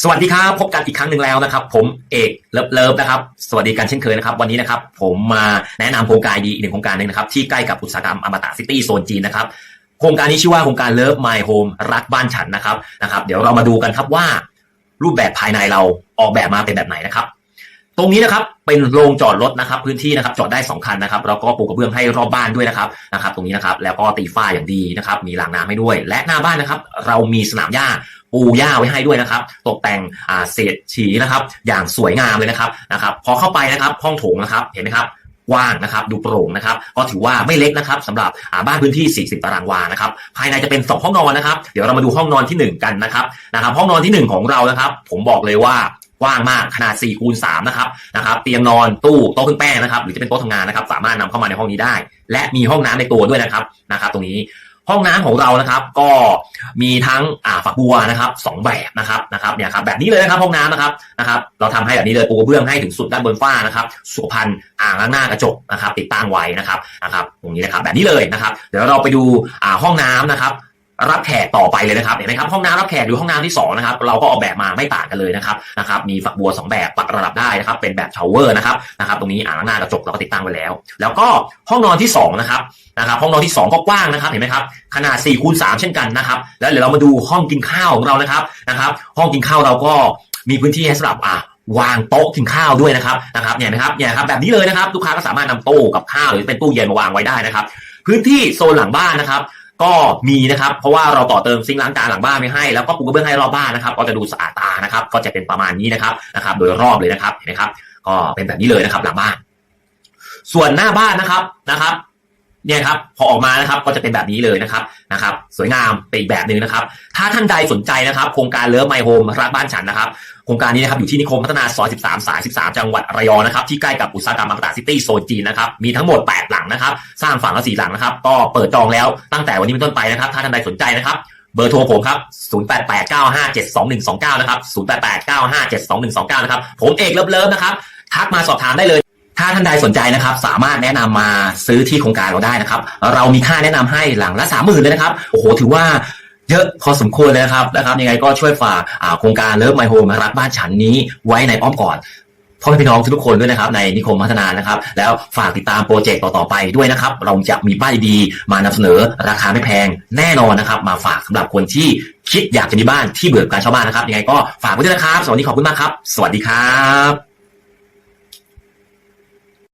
สวัสดีครับพบกันอีกครั้งหนึ่งแล้วนะครับ ผมเอกเลิฟเลิฟนะครับสวัสดีกันเช่นเคยนะครับ วันนี้นะครับผมมาแนะนำโครงการดีอีกหนึ่งโครงการหนึ่งนะครับที่ใกล้กับอุตสาหกรรมอมตะซิตี้โซนจีนนะครับโครงการนี้ชื่อว่าโครงการเลิฟไมโฮมรักบ้านฉันนะครับนะครับ เดี๋ยวเรามาดูกันครับว่า รูปแบบภายในเราออกแบบมาเป็นแบบไหนนะครับ ตรงนี้นะครับเป็นโรงจอดรถนะครับ พื้นที่นะครับจอดได้สองคันนะครับแล้วก็ปูกระเบื้องให้รอบบ้านด้วยนะครับนะครับ ตรงนี้นะครับแล้วก็ตีฝ้าอย่างดีนะครับ มีรางน้ำให้ด้วย และหน้าบ้านนะครับ เรามีสนามหญ้าปูหญ้าไว้ให้ด้วยนะครับ ตกแต่งอ่าเศษฉีนะครับ อย่างสวยงามเลยนะครับนะครับพอเข้าไปนะครับห้องโถงนะครับเห็นไหมครับกว้างนะครับดูโปร่งนะครับก็ถือว่าไม่เล็กนะครับสำหรับอ่าบ้านพื้นที่ 40 ตารางวานะครับภายในจะเป็น 2 ห้องนอนนะครับ เดี๋ยวเรามาดูห้องนอนทีหนึ่1 กันนะครับนะครับ ห้องนอนทีหนึ่1 ของเรานะครับ ผมบอกเลยว่า กว้างมากขนาด4คูณ3นะครับนะครับเตียงนอนตู้โต๊ะเครื่องแป้งนะครับหรือจะเป็นโต๊ะทำงานนะครับสามารถนำเข้ามาในห้องนี้ได้ และมีห้องน้ำในตัวด้วยนะครับนะครับ ตรงนี้ห้องน้ำของเรานะครับก็มีทั้งอ่าฝักบัวนะครับสองแบบนะครับนะครับเนี่ยครับแบบนี้เลยนะครับห้องน้ำนะครับนะครับเราทำให้แบบนี้เลยปูกระเบื้องให้ถึงสุดด้านบนฝ้านะครับสุขภัณฑ์อ่างล้างหน้ากระจกนะครับติดตั้งไว้นะครับนะครับตรงนี้นะครับแบบนี้เลยนะครับ เดี๋ยวเราไปดูอ่าห้องน้ำนะครับ รับแขกต่อไปเลยนะครับเห็นไหมครับห้องน้ำรับแขกหรือห้องน้ำที่สองนะครับเราก็ออกแบบมาไม่ต่างกันเลยนะครับนะครับมีฝักบัวสองแบบปรับระดับได้นะครับเป็นแบบชาวเวอร์นะครับนะครับตรงนี้อ่างล้างหน้ากระจกเราก็ติดตั้งไว้แล้ว แล้วก็ห้องนอนที่สองนะครับนะครับห้องนอนที่สองก็กว้างนะครับเห็นไหมครับขนาด4คูณ3เช่นกันนะครับแล้วเดี๋ยวเรามาดูห้องกินข้าวของเรานะครับนะครับห้องกินข้าวเราก็มีพื้นที่ให้สำหรับอ่าวางโต๊ะกินข้าวด้วยนะครับนะครับเนี่ยนะครับเนี่ยครับแบบนี้เลยนะครับลูกค้าก็สามารถนำโต๊ะกับข้าวหรือเป็นตู้เย็นมาวางไว้ได้นะครับ พื้นที่โซนหลังบ้านนะครับ ก็มีนะครับ เพราะว่าเราต่อเติมซิงค์ล้างจานหลังบ้านไปให้ แล้วก็ปูกระเบื้องให้รอบบ้านนะครับ ก็จะดูสะอาดตานะครับ ก็จะเป็นประมาณนี้นะครับนะครับ โดยรอบเลยนะครับเห็นไหมครับ ก็เป็นแบบนี้เลยนะครับหลังบ้าน ส่วนหน้าบ้านนะครับนะครับ เนี่ยครับพอออกมานะครับก็จะเป็นแบบนี้เลยนะครับนะครับสวยงามเป็นอีกแบบหนึ่งนะครับ ถ้าท่านใดสนใจนะครับ โครงการเลิฟไมโฮมรักบ้านฉันนะครับโครงการนี้นะครับอยู่ที่นิคมพัฒนาซอย 13 สาย 13 จังหวัดระยองนะครับที่ใกล้กับอุตสาหกรรมบางตาซิตี้โซนจีนนะครับมีทั้งหมด 8 หลังนะครับสร้างฝั่งละ4หลังนะครับก็เปิดจองแล้วตั้งแต่วันนี้เป็นต้นไปนะครับ ถ้าท่านใดสนใจนะครับเบอร์โทรผมครับ 0889572129 นะครับ 0889572129 นะครับ ผมเอกเลิฟเลิฟนะครับ ทักมาสอบถามได้เลย ถ้าท่านใดสนใจนะครับ สามารถแนะนำมาซื้อที่โครงการเราได้นะครับ เรามีค่าแนะนำให้หลังละสามหมื่นเลยนะครับโอ้โหถือว่าเยอะพอสมควรเลยนะครับนะครับ ยังไงก็ช่วยฝากโครงการเลิฟไมโฮมรักบ้านฉันนี้ไว้ในอ้อมกอดพ่อแม่พี่น้องทุกคนด้วยนะครับในนิคมพัฒนานะครับ แล้วฝากติดตามโปรเจกต์ต่อๆไปด้วยนะครับ เราจะมีบ้านดีมานำเสนอราคาไม่แพงแน่นอนนะครับ มาฝากสำหรับคนที่คิดอยากจะมีบ้านที่เบื่อการเช่าบ้านนะครับยังไงก็ฝากไว้ด้วยนะครับสวัสดีขอบคุณมากครับ สวัสดีครับ